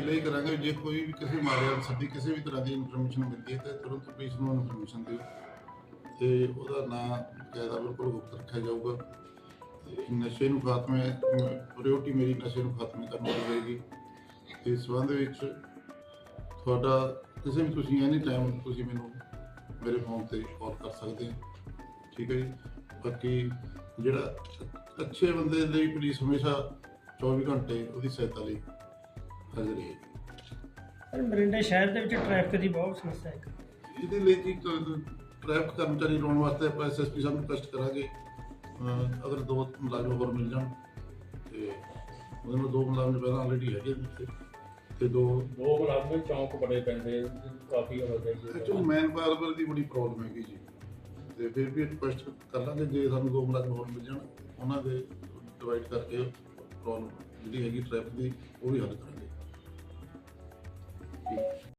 ਲਈ ਕਰਾਂਗੇ ਜੇ ਕੋਈ ਵੀ ਕਿਸੇ ਮਾਰਿਆ ਸਾਡੀ ਕਿਸੇ ਵੀ ਤਰ੍ਹਾਂ ਦੀ ਇਨਫੋਰਮੇਸ਼ਨ ਮਿਲਦੀ ਹੈ, ਤਾਂ ਤੁਰੰਤ ਪੁਲਿਸ ਨੂੰ ਇਨਫੋਰਮੇਸ਼ਨ ਦਿਓ। ਤੇ ਉਹਦਾ ਨਾਂ, ਕਾਇਦਾ ਬਿਲਕੁਲ ਗੁਪਤ ਰੱਖਿਆ ਜਾਊਗਾ। ਤੇ ਨਸ਼ੇ ਨੂੰ ਖਾਤਮੇ ਪ੍ਰਾਇੋਰਟੀ ਮੇਰੀ ਨਸ਼ੇ ਨੂੰ ਖਾਤਮੇ ਕਰਨ ਦੀ ਹੋਏਗੀ ਇਸ ਸੰਬੰਧ ਵਿੱਚ ਤੁਹਾਡਾ, ਕਿਸੇ ਵੀ ਤੁਸੀਂ ਐਨੀ ਟਾਈਮ ਤੁਸੀਂ ਮੈਨੂੰ ਮੇਰੇ ਫੋਨ ਤੇ ਕਾਲ ਕਰ ਸਕਦੇ ਹੋ। ਠੀਕ ਹੈ ਜੀ? ਬਾਕੀ ਜਿਹੜਾ ਅੱਛੇ ਬੰਦੇ ਲਈ ਪੁਲਿਸ ਹਮੇਸ਼ਾ 24 ਘੰਟੇ ਉਹਦੀ ਸਹਾਇਤਾ ਲਈ। ਹਾਜ਼ਰ ਹੈ ਪਰ ਮਰਿੰਡਾ ਸ਼ਹਿਰ ਦੇ ਵਿੱਚ ਟ੍ਰੈਫਿਕ ਦੀ ਬਹੁਤ ਸਮੱਸਿਆ ਹੈ ਇਹਦੇ ਲਈ ਜੀ ਟ੍ਰੈਫਿਕ ਕਰਮਚਾਰੀ ਲਾਉਣ ਵਾਸਤੇ ਆਪਾਂ ਐਸਐਸਪੀ ਸਾਹਿਬ ਨੂੰ ਕਸ਼ਟ ਕਰਾਂਗੇ। ਅਹ ਅਗਰ ਦੋ ਮੁਲਾਜ਼ਮ ਹੋਰ ਮਿਲ ਜਾਣ ਤੇ ਉਹਨਾਂ ਨੂੰ ਦੋ ਮੁਲਾਜ਼ਮ ਪਹਿਲਾਂ ਆਲਰੇਡੀ ਹੈਗੇ ਨੇ ਇੱਥੇ ਤੇ ਦੋ ਦੋ ਮੁਲਾਜ਼ਮ ਚੌਂਕ ਬੜੇ ਪੈਂਦੇ ਕਾਫੀ ਐਕਚੁਅਲੀ ਮੈਨ ਪਾਵਰ ਦੀ ਬੜੀ ਪ੍ਰੋਬਲਮ ਹੈਗੀ ਜੀ। ਤੇ ਫਿਰ ਵੀ ਰਿਕੁਐਸਟ ਕਰ ਲਾਂਗੇ ਜੇ ਸਾਨੂੰ ਦੋ ਮੁਲਾਜ਼ਮ ਹੋਰ ਮਿਲ ਜਾਣ ਉਹਨਾਂ ਦੇ ਡਿਵਾਈਡ ਕਰਕੇ ਪ੍ਰੋਬਲਮ ਜਿਹੜੀ ਹੈਗੀ ਟ੍ਰੈਫਿਕ ਦੀ ਉਹ ਵੀ ਹੱਲ ਕਰਾਂਗੇ।